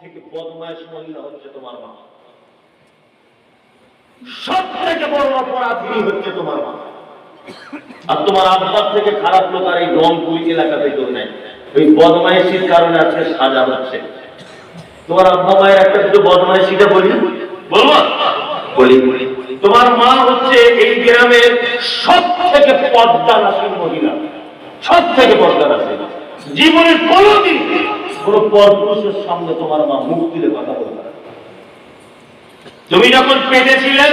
থেকে বদমাইশ মহিলা হচ্ছে তোমার মা। সব থেকে বড় অপরাধী হচ্ছে তোমার মা। আর তোমার আব্বার থেকে খারাপ লোক আর এই রংপুর এলাকাতে কেউ নাই। ওই বদমাইশির কারণে আজকে সাজা হচ্ছে। তোমার আব্বা মায়ের একটা দুটো বদমাইশিটা বলি। বলব? বলি। বলি তোমার মা হচ্ছে এই গ্রামের সব থেকে পর্দানাসীন মহিলা। সব থেকে পদ্মা পর্দানাসীন জীবনের কোনোদিন কোন পরপুরুষের সামনে তোমার মা মুখ কথা তুমি যখন পেটে ছিলে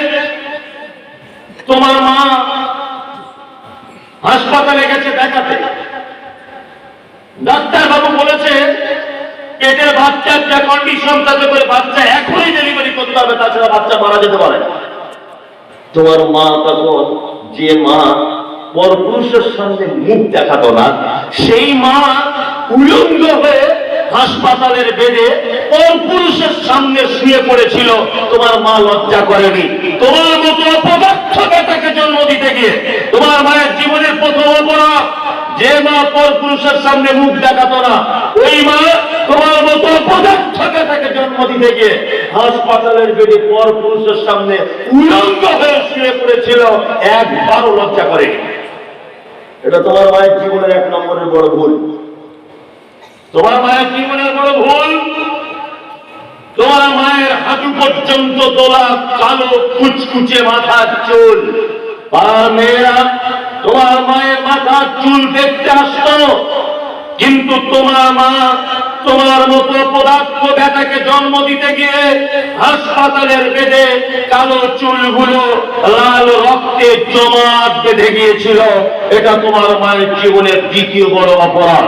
তোমার মা হাসপাতালে গেছে দেখাতে। ডাক্তার বাবু বলেছে, পেটের বাচ্চার যা কন্ডিশন তাতে করে বাচ্চা এখনই ডেলিভারি করতে হবে, তাছাড়া বাচ্চা মারা যেতে পারে তোমার মা তখন যে মা পরপুরুষের সামনে মুখ দেখাতো না, সেই মা উলঙ্গ হয়ে হাসপাতালের বেডে পরপুরুষের সামনে শুয়ে পড়েছিল? তোমার মা লজ্জা করেনি। তোমার মতো অপদার্থ বেটাকে জন্ম দিতে গিয়ে তোমার মায়ের জীবনের প্রথম অপরাধ, যে মা পরপুরুষের সামনে মুখ দেখাতো না, ওই মা তোমার মতো অপদার্থ বেটাকে জন্ম দিতে গিয়ে হাসপাতালের বেডে পর পুরুষের সামনে উলঙ্গ হয়ে শুয়ে পড়েছিল, একবারও লজ্জা করেনি। এটা তোমার মায়ের জীবনের এক নম্বরের বড় ভুল। তোমার মায়ের জীবনের বড় ভুল। তোমার মায়ের হাঁটু পর্যন্ত তোলা কালো কুচকুচে মাথার চুল। মেয়েরা, তোমার মায়ের মাথার চুল দেখতে আসতো, কিন্তু তোমার মা তোমার মতো পদার্থ বেটাকে জন্ম দিতে গিয়ে হাসপাতালের বেডে কালো চুলগুলো লাল রক্তে জমাট বেঁধে গিয়েছিল। এটা তোমার মায়ের জীবনের দ্বিতীয় বড় অপরাধ।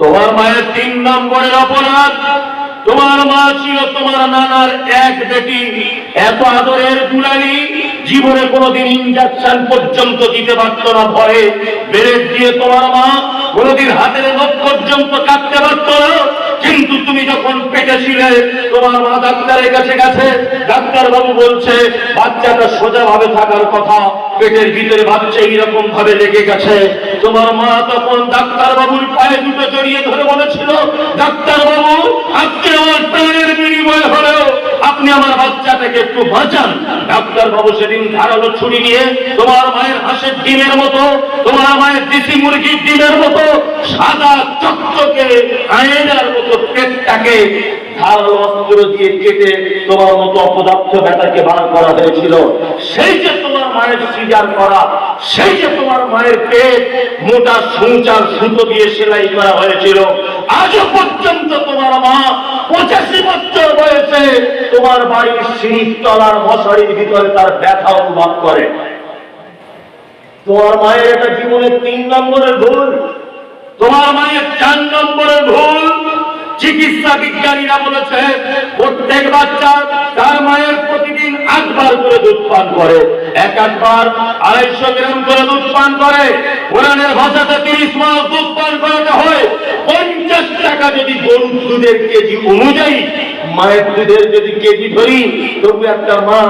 তোমার মায়ের তিন নম্বরের অপরাধ, তোমার মা ছিল তোমার নানার এক বেটি, এত আদরের দুলারি জীবনে কোনোদিন ইঞ্জেকশন পর্যন্ত দিতে পারত না, ভয়ে বেড়ে দিয়ে তোমার মা কোনোদিন হাতের নখ পর্যন্ত কাটতে পারত না। যখন পেটে ছিলে তোমার মা ডাক্তারের কাছে গেছে ডাক্তার বাবু বলছে, বাচ্চাটা সোজা ভাবে থাকার কথা, পেটের ভিতরে বাচ্চা এইরকম ভাবে লেগে গেছে। তোমার মা তখন ডাক্তার বাবুর পায়ে দুটো জড়িয়ে ধরে বলেছিল ডাক্তার বাবু আজকে আমার প্রাণের বিনিময় হলেও আপনি আমার বাচ্চাটাকে একটু বাঁচান। ডাক্তার বাবু সেদিন ধারালো ছুরি নিয়ে তোমার মায়ের হাঁসের ডিমের মতো, তোমার মায়ের দেশি মুরগির ডিমের মতো সাদা চকচকে পেটটাকে ধারালো অস্ত্র দিয়ে কেটে তোমার মতো অপদার্থ বেটাকে বার করা হয়েছিল। সেই যে তোমার মায়ের সিজার করা, সেই যে তোমার মায়ের পেট, মোটা সঞ্চার সুতো দিয়ে সেলাই করা হয়েছিল। আজও পর্যন্ত তোমার মা পঁচাশি বছর বয়সে তোমার বাড়ির সিঁড়ির তলার মশারির ভিতরে তার ব্যথা অনুভব করে। তোমার মায়ের এটা জীবনের তিন নম্বরের ভুল। তোমার মায়ের চার নম্বরের ভুল। চিকিৎসা বিজ্ঞানীরা বলেছে, প্রত্যেক বাচ্চা তার মায়ের প্রতিদিন আটবার করে দুধ পান করে। এক আটবার আড়াইশো গ্রাম করে দুধ পান করে। কোরআনের ভাষাতে তিরিশ মাস দুধ পান করাতে হয়। পঞ্চাশ টাকা যদি গরুর দুধের কেজি অনুযায়ী, মায়ের দুধের যদি কেজি ধরি, তবু একটা মা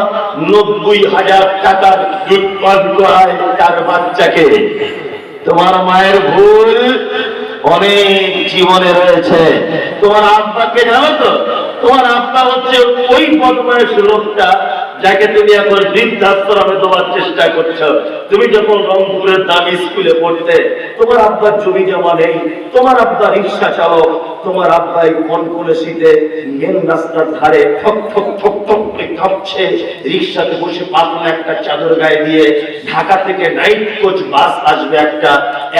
নব্বই হাজার টাকার দুধ পান করায় তার বাচ্চাকে। তোমার মায়ের ভুল অনেক জীবনে রয়েছে। তোমার আব্বাকে জানো তো? তোমার আব্বা হচ্ছে ওই বদমাইশ লোকটা যাকে তুমি এখন বৃদ্ধাশ্রমে দেওয়ার চেষ্টা করছ। তুমি যখন রংপুরের দামি স্কুলে পড়তে, তোমার আব্বার জমি জমা নেই তোমার আব্বা রিক্সা চালক তোমার আব্বা এই কনকনে শীতে মেন রাস্তার ধারে ঠক ঠক ঠক ঠক করে কাঁপছে। রিক্সাতে বসে পাতলা একটা চাদর গায়ে দিয়ে ঢাকা থেকে নাইট কোচ বাস আসবে একটা।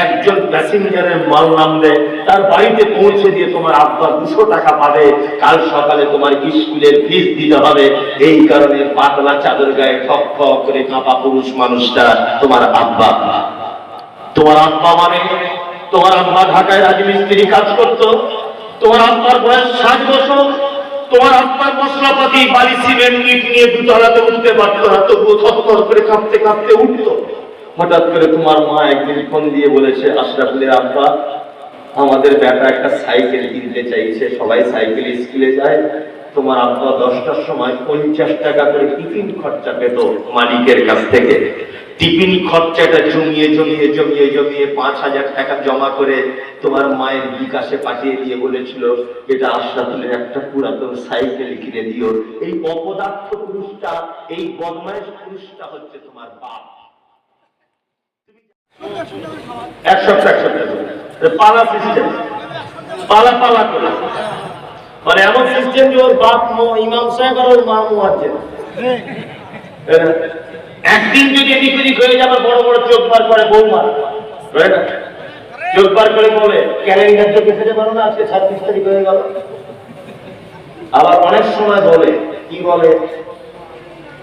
একজন প্যাসেঞ্জারের মাল নামবে। তার বাড়িতে পৌঁছে দিয়ে তোমার আব্বা দুশো টাকা পাবে। কাল সকালে তোমার স্কুলের ফিস দিতে হবে। এই কারণে পাতলা চাদর গায়ে ঠক ঠক করে কাঁপা পুরুষ মানুষটা তোমার আব্বা। তোমার আব্বা মানে? তোমার আব্বা ঢাকায় রাজমিস্ত্রি কাজ করতো? তোমার আব্বার বয়স ষাট বছর তোমার আব্বার মশলাপাতি বাড়ি সিমেন্ট ইট নিয়ে দুতলাতে উঠতে পারতো না তবুও থরথর করে কাঁপতে কাঁপতে উঠতো হঠাৎ করে তোমার মা একদিন ফোন দিয়ে বলেছে আশরাফুলের আব্বা, আমাদের বেটা একটা সাইকেল কিনতে চাইছে, সবাই সাইকেল স্কুলে যায়। তোমার আব্বা দশটার সময় পঞ্চাশ টাকা করে টিফিন খরচা পেত মালিকের কাছ থেকে। টিফিন খরচাটা জমিয়ে জমিয়ে জমিয়ে জমিয়ে পাঁচ হাজার টাকা জমা করে তোমার মায়ের বিকাশে পাঠিয়ে দিয়ে বলেছিল এটা আশরাফুলের একটা পুরাতন সাইকেল কিনে দিও। এই অপদার্থ পুরুষটা এই বদমাইশ পুরুষটা হচ্ছে তোমার বাপ। এক সপ্তাহ এক সপ্তাহ পালা সিস্টেম পালা পালা করে। মানে এমন সিস্টেম যে ওর বাপ মো- ইমাম সাহেব আর ওর মা মুয়াজ্জেন একদিন যদি এদিক ওদিক হয়ে যাবে বড় বড় চোখ বার করে বৌমা? চোখ বার করে বলে, ক্যালেন্ডার চোখে ফেলে পারো না, আজকে ছাব্বিশ তারিখ হয়ে গেল। আবার অনেক সময় বলে, কি বলে?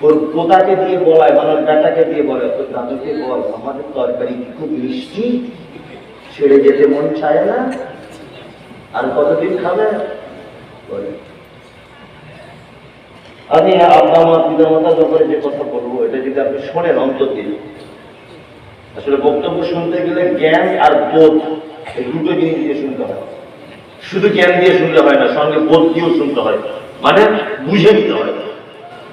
ওর পোতাকে দিয়ে বলায় মানে বেটাকে দিয়ে বলে, তোর দাদুকে বল, আমাদের তরকারি খুব মিষ্টি? ছেড়ে যেতে মন চায় না? আর কতদিন খাবে? বলে আমি আব্বা, মা পিতা মাতার ব্যাপারে যে কথা বলব, এটা যদি আপনি শোনেন অন্তর দিয়ে আসলে বক্তব্য শুনতে গেলে জ্ঞান আর বোধ, এই দুটো জিনিস দিয়ে শুনতে হয়। শুধু জ্ঞান দিয়ে শুনতে হয় না, সঙ্গে বোধ দিয়েও শুনতে হয়। মানে বুঝে নিতে হয়।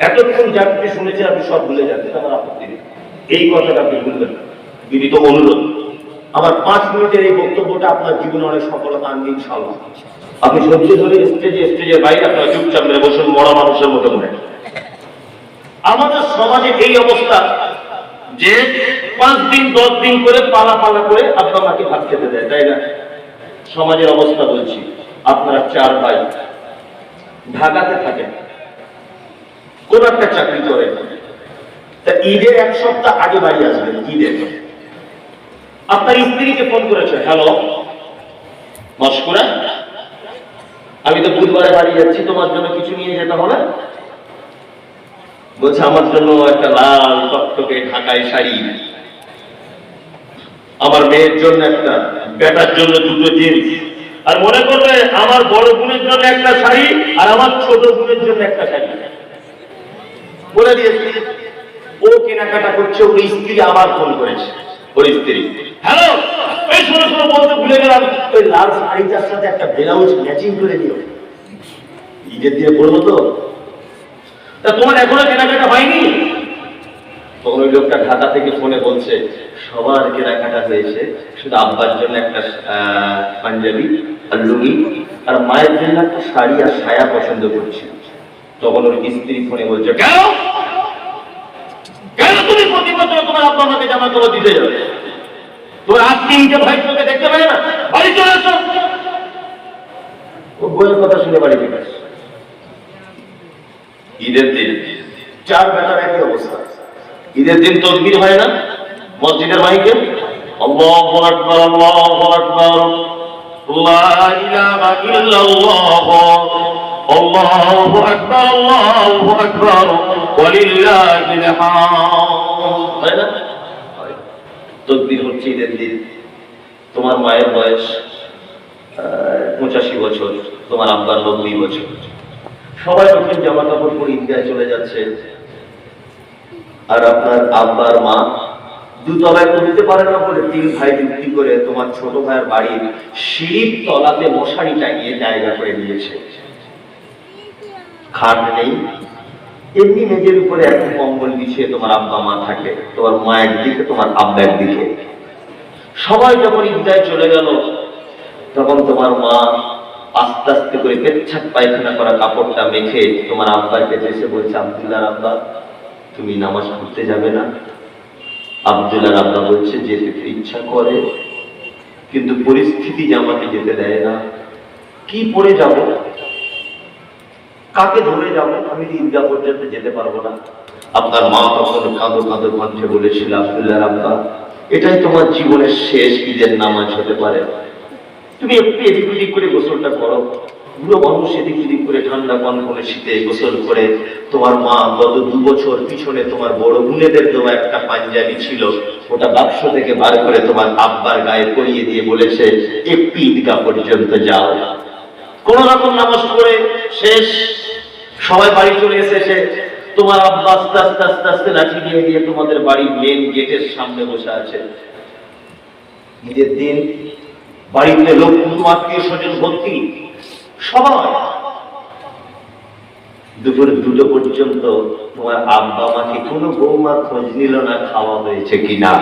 এতক্ষণ যা কিছু শুনেছে, আপনি সব ভুলে এটা আমার আপত্তি নেই। এই কথাটা আপনি ভুলবেন বিনীত অনুরোধ। আমার পাঁচ মিনিটের এই বক্তব্যটা আপনার জীবনে অনেক সফলতা আনবে ইনশাল্লাহ আপনি সহ্য ধরে স্টেজে, স্টেজের বাইরে আপনার চুপচাপ মেরে বসুন, মরা মানুষের মতো মনে আমাদের সমাজে এই অবস্থা যে পাঁচ দিন, দশ দিন করে পালা পালা করে আপনার মাকে ভাত খেতে দেয়, তাই না? সমাজের অবস্থা বলছি, আপনারা চার ভাই ঢাকাতে থাকেন, কোন একটা চাকরি করে তা ঈদের এক সপ্তাহ আগে বাড়ি আসবেন ঈদের আপনার স্ত্রীকে ফোন করেছে, হ্যালো মস্কুরা আমি তো বুধবারে বাড়ি যাচ্ছি, তোমার জন্য কিছু নিয়ে যেতে হবে? বলছে, আমার জন্য একটা লাল টকটকে ঢাকায় শাড়ি। আমার মেয়ের জন্য একটা, বেটার জন্য দুটো জিন্স। আর মনে করবে, আমার বড় বোনের জন্য একটা শাড়ি, আর আমার ছোট বোনের জন্য একটা শাড়ি। বলে দিয়েছি, ও কেনাকাটা করছে, ওর স্ত্রী আবার ফোন করেছে। স্ত্রী হ্যালো? এই শোনো শোনো বলতে ভুলে গেলাম। ওই লাল শাড়িটার সাথে একটা ব্লাউজ ম্যাচিং করে দিও। ঈদের দিয়ে পড়ব তো? তা তোমার এখনও কেনাকাটা হয়নি? তখন ওই লোকটা ঢাকা থেকে ফোনে বলছে সবার কেনাকাটা হয়েছে। শুধু আব্বার জন্য একটা আহ, পাঞ্জাবি আর লুঙ্গি আর মায়ের জন্য একটা শাড়ি আর সায়া পছন্দ করছে। তখন ওর স্ত্রী ফোনে বলছে কেন? বছর তোমার আব্বা জামা দিতে যাবে? তোমার আর তিনটে ভাই তোকে দেখতে পারে না? বাড়ি চলে আসো। ও বইয়ের কথা শুনে বাড়ি চলে আসে। ঈদের দিন চার বেটার একই অবস্থা। ঈদের দিন তদবির হয় না? মসজিদের মাইকে? আল্লাহু তোমার মায়ের বয়স পঁচাশি বছর, তোমার আব্বার নব্বই বছর। সবাই নতুন জামা কাপড় পরে ঈদগায় চলে যাচ্ছে। আর আপনার আব্বার মা দুতলায় তুলতে পারে না বলে তিন ভাই যুক্তি করে তোমার ছোট ভাইয়ের বাড়ির সিঁড়ির তলাতে মশারি টাঙিয়ে জায়গা করে নিয়েছে খাট নেই এমনি মেঝের উপরে একটা কম্বল বিছিয়ে তোমার আব্বা মা থাকে তোমার মা একদিকে তোমার আব্বার দিকে। সবাই যখন ঈদগায় চলে গেল, তখন তোমার মা আস্তে আস্তে করে পেচ্ছাপ পায়খানা করা কাপড়টা মেখে তোমার আব্বার কাছে এসে বলছে, আব্দুল্লাহ আব্বা, তুমি নামাজ পড়তে যাবে না? আব্দুল্লাহ আব্বা বলছে, যেতে ইচ্ছা করে, কিন্তু পরিস্থিতি যে আমাকে যেতে দেয় না। কি পড়ে যাব? কাকে ধরে যাব? আমি ঈদগাহ পর্যন্ত যেতে পারব না। আপনার মা তখন কাঁদো কাঁদো কণ্ঠে বলেছিল, আব্দুল্লাহ, আব্বা, এটাই তোমার জীবনের শেষ ঈদের নামাজ হতে পারে। তুমি একটু এদিক ওদিক করে গোসলটা করো। বুড়ো মানুষ এদিক ওদিক করে ঠান্ডা কনকনে শীতে গোসল করে। তোমার মা গত দু বছর পিছনে তোমার বড় বোনেদের দেওয়া একটা পাঞ্জাবি ছিল। ওটা বাক্স থেকে বার করে তোমার আব্বার গায়ে পরিয়ে দিয়ে বলেছে, একটু ঈদগা পর্যন্ত যাও। কোন রকম নামাজ পড়ে শেষ সবাই বাড়ি চলে এসেছে তোমার আব্বা আস্তে আস্তে আস্তে আস্তে লাঠি নিয়ে গিয়ে তোমাদের বাড়ির মেন গেটের সামনে বসে আছে। ঈদের দিন, বাড়িতে লোক, আত্মীয় স্বজন ভর্তি সবাই। দুপুর দুটো পর্যন্ত তোমার আব্বা মাকে কোনো বৌমা খোঁজ নিল না, খাওয়া হয়েছে কিনা।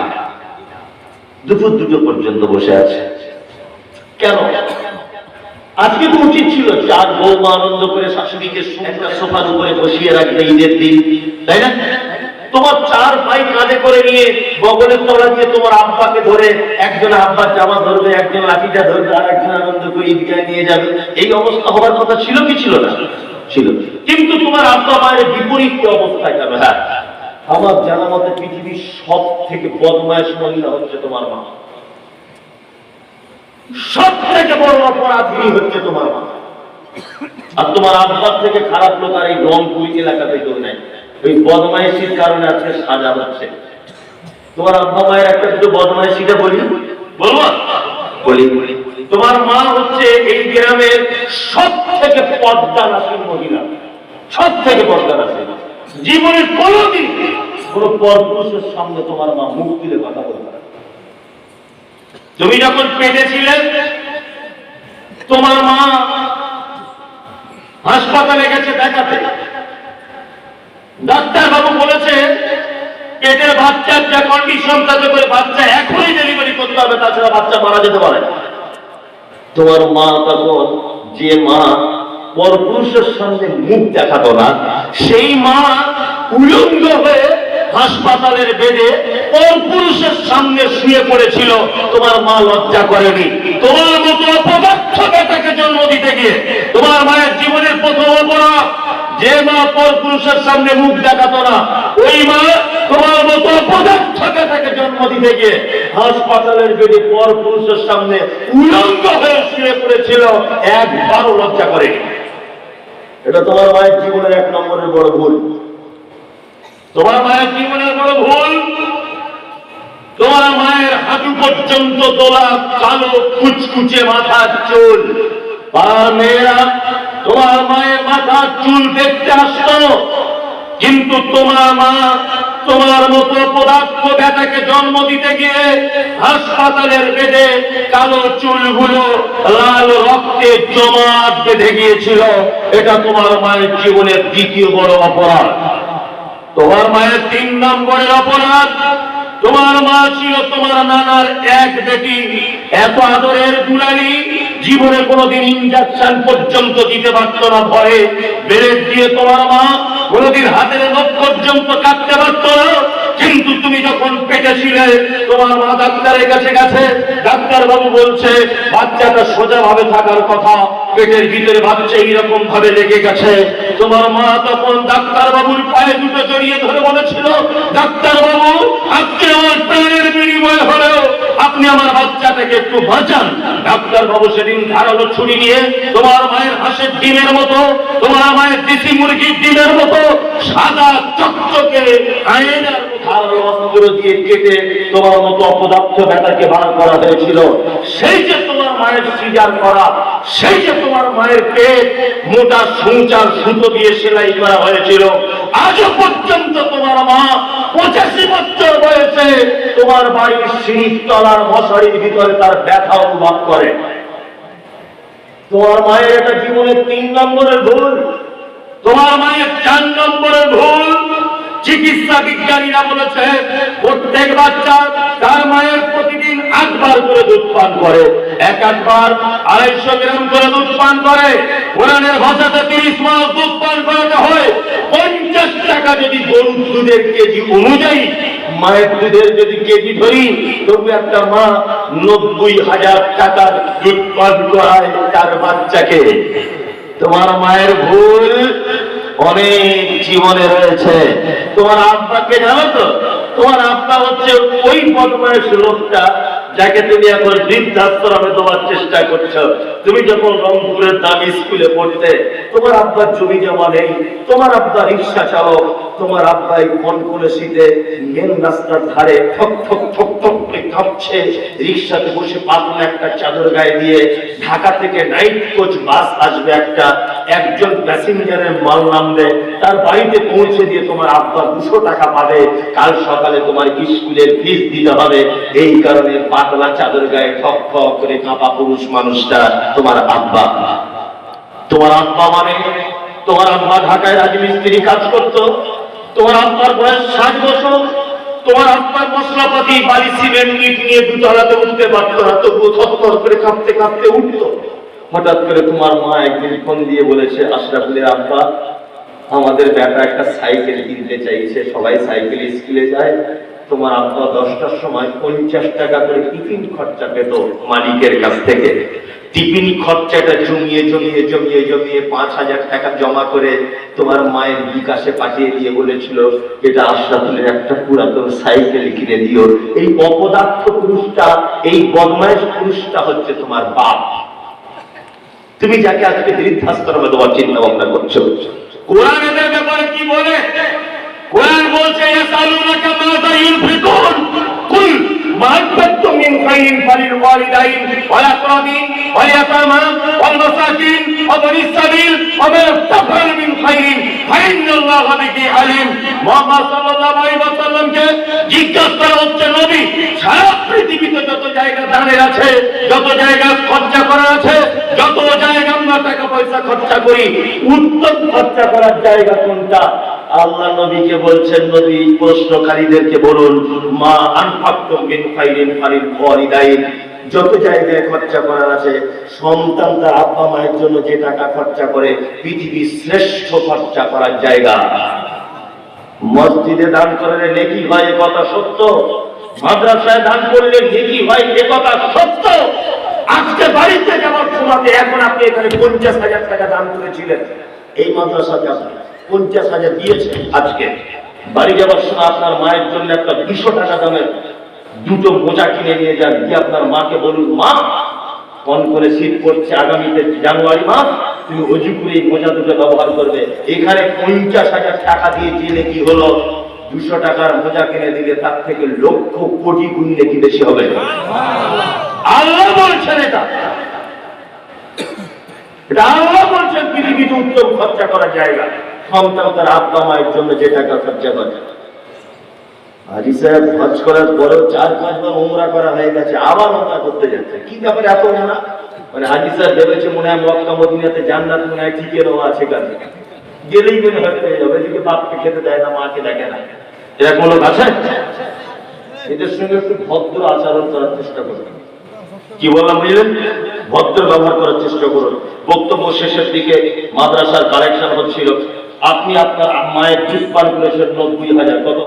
দুপুর দুটো পর্যন্ত বসে আছে। কেন? আজকে তো উচিত ছিল চার বৌমা আনন্দ করে শাশুড়িকে একটা সোফার উপরে বসিয়ে রাখবে ঈদের দিন, তাই না? তোমার চার ভাই কাঁধে করে নিয়ে বগলের তলা দিয়ে তোমার আব্বাকে ধরে একজন আব্বার জামা ধরবে, একজন লাঠিটা ধরবে, আর একজন আনন্দ করে ঈদগায় নিয়ে যাবে। এই অবস্থা হওয়ার কথা ছিল কি ছিল না? ছিল। কিন্তু তোমার আব্বা মায়ের বিপরীত অবস্থায় কেন? হ্যাঁ। আমার জানা মতে পৃথিবীর সব থেকে বদমায়াস মহিলা হচ্ছে তোমার মা। সব থেকে বড় অপরাধী হচ্ছে তোমার মা। আর তোমার আব্বার থেকে খারাপ লোক আর এই রংপুর এলাকাতে ওই বদমাইশির কারণে আজকে সাজা হচ্ছে। তোমার আব্বা মায়ের একটা দুটো বদমাইশিটা বলি। বলব? বলি। তোমার মা হচ্ছে এই গ্রামের সব থেকে পর্দানাসীন মহিলা। সব থেকে পর্দানাসীন জীবনের কোনোদিন কোনো পরপুরুষের সামনে তোমার মা মুখ তুলে কথা বলবে না। তুমি যখন পেটে ছিলে তোমার মা হাসপাতালে গেছে দেখাতে। ডাক্তার বাবু বলেছে, পেটের বাচ্চার যা কন্ডিশন তাতে করে বাচ্চা এখনই ডেলিভারি করতে হবে, তাছাড়া বাচ্চা মারা যেতে পারে তোমার মা তখন যে মা পরপুরুষের সঙ্গে মুখ দেখাতো না, সেই মা উলঙ্গ হয়ে হাসপাতালের বেডে পরপুরুষের সামনে শুয়ে পড়েছিল? তোমার মা লজ্জা করেনি। তোমার মতো অপদার্থ বেটাকে জন্ম দিতে গিয়ে তোমার মায়ের জীবনের প্রথম অপরাধ, যে মা পরপুরুষের সামনে মুখ দেখাতো না, ওই মা তোমার মতো অপদার্থ বেটাকে জন্ম দিতে গিয়ে হাসপাতালের বেডে পরপুরুষের সামনে উলঙ্গ হয়ে শুয়ে পড়েছিল, একবারও লজ্জা করে এটা তোমার মায়ের জীবনের এক নম্বরের বড় ভুল। তোমার মায়ের জীবনের বড় ভুল? তোমার মায়ের হাঁটু পর্যন্ত তোলা কালো কুচকুচে মাথার চুল। মেয়েরা, তোমার মায়ের মাথার চুল দেখতে আসতো, কিন্তু তোমার মা তোমার মতো পদার্থ বেটাকে জন্ম দিতে গিয়ে হাসপাতালের বেডে কালো চুলগুলো লাল রক্তে জমাট বেঁধে গিয়েছিল। এটা তোমার মায়ের জীবনের দ্বিতীয় বড় অপরাধ। তোমার মায়ের তিন নম্বরের অপরাধ, তোমার মা ছিল তোমার নানার এক বেটি। এত আদরের দুলালি জীবনে কোনোদিন ইঞ্জেকশন পর্যন্ত দিতে পারত না ভয়ে বেড়ে দিয়ে তোমার মা কোনোদিন হাতের নখ পর্যন্ত কাটতে পারত না। কিন্তু তুমি যখন পেটে ছিলে, তোমার মা ডাক্তারের কাছে গেছে। ডাক্তার বাবু বলছে, বাচ্চাটা সোজা ভাবে থাকার কথা। পেটের ভিতরে বাচ্চা এইরকম ভাবে লেগে গেছে। তোমার মা তখন ডাক্তার বাবুর পায়ে দুটো জড়িয়ে ধরে বলেছিল ডাক্তার বাবু আজকে আমার প্রাণের বিনিময় হলেও আপনি আমার বাচ্চাটাকে একটু বাঁচান। ডাক্তার বাবু সেদিন ধারালো ছুরি নিয়ে তোমার মায়ের হাঁসের ডিমের মতো, তোমার মায়ের দেশি মুরগির ডিমের মতো সাদা চকচকে আয়নার ধারালো অস্ত্র দিয়ে কেটে তোমার মতো অপদার্থ ব্যাটাকে বার করা হয়েছিল। সেই যে তোমার মায়ের সিজার করা সেই যে তোমার মায়ের পেট, মোটা সঞ্চার সুতো দিয়ে সেলাই করা হয়েছিল, আজও পর্যন্ত তোমার মা পঁচাশি বছর বয়সে তোমার বাড়ির সিঁড়ির তলার মশারির ভিতরে তার ব্যথা অনুভব করে। তোমার মায়ের এটা জীবনের তিন নম্বরের ভুল, তোমার মায়ের চার নম্বরের ভুল চিকিৎসা বিজ্ঞানীরা বলেছে, প্রত্যেক বাচ্চা তার মায়ের প্রতিদিন আটবার করে দুধ পান করে। এক আটবার আড়াইশো গ্রাম করে দুধ পান করে। কোরআনের ভাষাতে তিরিশ মাস দুধ পান করাতে হয়। পঞ্চাশ টাকা যদি গরুর দুধের কেজি অনুযায়ী, মায়ের দুধের যদি কেজি ধরি, তবু একটা মা নব্বই হাজার টাকার দুধ পান করায় তার বাচ্চাকে। তোমার মায়ের ভুল অনেক জীবনে রয়েছে। তোমার আব্বাকে জানো তো? তোমার আব্বা হচ্ছে ওই বদমায়েশ লোকটা যাকে তুমি এখন বৃদ্ধাশ্রমে তোমার চেষ্টা করছ। তুমি যখন রংপুরের দামি স্কুলে পড়তে, তোমার আব্বার জমি জমা নেই তোমার আব্বা রিক্সা চালক, তোমার আব্বাই কনকনে শীতে মেন রাস্তার ধারে ঠক ঠক ঠক ঠক করে কাঁপছে রিক্সাতে বসে পাতলা একটা চাদর গায়ে দিয়ে ঢাকা থেকে নাইট কোচ বাস আসবে একটা, একজন প্যাসেঞ্জারের মাল নামবে, তার বাড়িতে পৌঁছে দিয়ে তোমার আব্বা দুশো টাকা পাবে, কাল সকালে তোমার স্কুলের ফিস দিতে হবে। এই কারণে পাতলা চাদর গায়ে ঠক ঠক করে কাঁপা পুরুষ মানুষটা তোমার আব্বা। তোমার আব্বা মানে? তোমার আম্মা ঢাকায় রাজমিস্ত্রি কাজ করত। তোমার আম্মার বয়স ষাট বছর। তোমার আম্মার মশলাপাতি বালি সিমেন্ট ইট নিয়ে দুতলাতে উঠতে পারতো না, তবুও থরথর করে কাঁপতে কাঁপতে উঠতো হঠাৎ করে তোমার মা একদিন ফোন দিয়ে বলেছে, আশরাফুলের আব্বা, আমাদের ব্যাটা একটা সাইকেল কিনতে চাইছে, সবাই সাইকেল স্কুলে যায় তোমার আব্বা দশটার সময় পঞ্চাশ টাকা করে টিফিন খরচা পেত মালিকের কাছ থেকে। টিফিন খরচাটা জমিয়ে জমিয়ে জমিয়ে জমিয়ে পাঁচ হাজার টাকা জমা করে তোমার মায়ের বিকাশে পাঠিয়ে দিয়ে বলেছিল, এটা আশরাফুলের একটা পুরাতন সাইকেল কিনে দিও। এই অপদার্থ পুরুষটা, এই বদমাইশ পুরুষটা হচ্ছে তোমার বাপ। তুমি যাকে আজকে বৃদ্ধাশ্রমে তোমার চিন্তা ভাবনা করছ। কোরআন এদের ব্যাপারে কি বলে? কোরআন বলছে ইয়াসালুনাকা মাযা ইউনফিকুন কুল মা আনফাকতুম মিন খাইরিন ফালিল ওয়ালিদাইন ওয়াল আকরাবিন ওয়াল ইয়াতামা ওয়াল মাসাকিন, ওয়া বানিস সাবিল, ওয়া মা তাফআল মিন খাইরিন। ফাইন্নাল্লাহা বিহি আলিম। মুহাম্মদ সাল্লাল্লাহু আলাইহি ওয়াসাল্লামকে জিজ্ঞাসা করা হচ্ছে, নবী, সারা পৃথিবীতে যত জায়গা দানের আছে, যত জায়গা খরচা করা আছে, যত জায়গা আমরা টাকা পয়সা খরচা করি, উত্তম খরচা করার জায়গা কোনটা? আল্লাহ নবীকে বলছেন, নবী, প্রশ্নকারীদেরকে বলুন, মা আনফাক্তুম মিন খাইরিন ফালিল ওয়ালিদাইন যত জায়গায় খরচা করার আছে, সন্তান তার আব্বা মায়ের জন্য যে টাকা খরচা করে, পৃথিবীর শ্রেষ্ঠ খরচা করার জায়গা। মসজিদে দান করলে নেকি হয় কথা সত্য? মাদ্রাসায় দান করলে নেকি হয় এ কথা সত্য? আজকে বাড়িতে যাওয়ার সময়তে এখন আপনি এখানে পঞ্চাশ হাজার টাকা দান করেছিলেন। এই মাদ্রাসাতে আপনি পঞ্চাশ হাজার দিয়েছেন আজকে। বাড়ি যাওয়ার সময় আপনার মায়ের জন্য একটা দুশো টাকা দামের দুটো মোজা কিনে নিয়ে যান। গিয়ে আপনার মাকে বলুন, মা, ফোন করে শীত পড়ছে আগামীতে জানুয়ারি মাস। তুমি অজু করে এই মোজা দুটো ব্যবহার করবে। এখানে পঞ্চাশ হাজার টাকা দিয়ে জেনে কি হলো? দুশো টাকার মোজা কিনে দিলে তার থেকে লক্ষ কোটি গুণ নাকি বেশি হবে। আল্লাহ বলছেন এটা। এটা আল্লাহ বলছেন, পৃথিবীতে উত্তম খরচা করার জায়গা। সন্তান তার আব্বা মায়ের জন্য যে টাকা খরচা করে। সাহেব হজ করার পরেও চার উমরা করা হয়ে গেছে, আবার করতে যাচ্ছে। কি ব্যাপারে এত মানে ভেবেছে মনে হয় মক্কা, মদিনাতে জান্নাত মনে হয় ঠিকই আছে গেলেই মনে হয় পেয়ে যাবে এদিকে বাপকে খেতে দেয় না, মাকে দেখে না। এদের সঙ্গে একটু ভদ্র আচরণ করার চেষ্টা করুন। কি বললাম বুঝলেন? ভদ্র ব্যবহার করার চেষ্টা করুন। বক্তব্য শেষের দিকে মাদ্রাসার কালেকশন হচ্ছিল। আপনি আপনার মায়ের পান করেছেন নব্বই হাজার কত?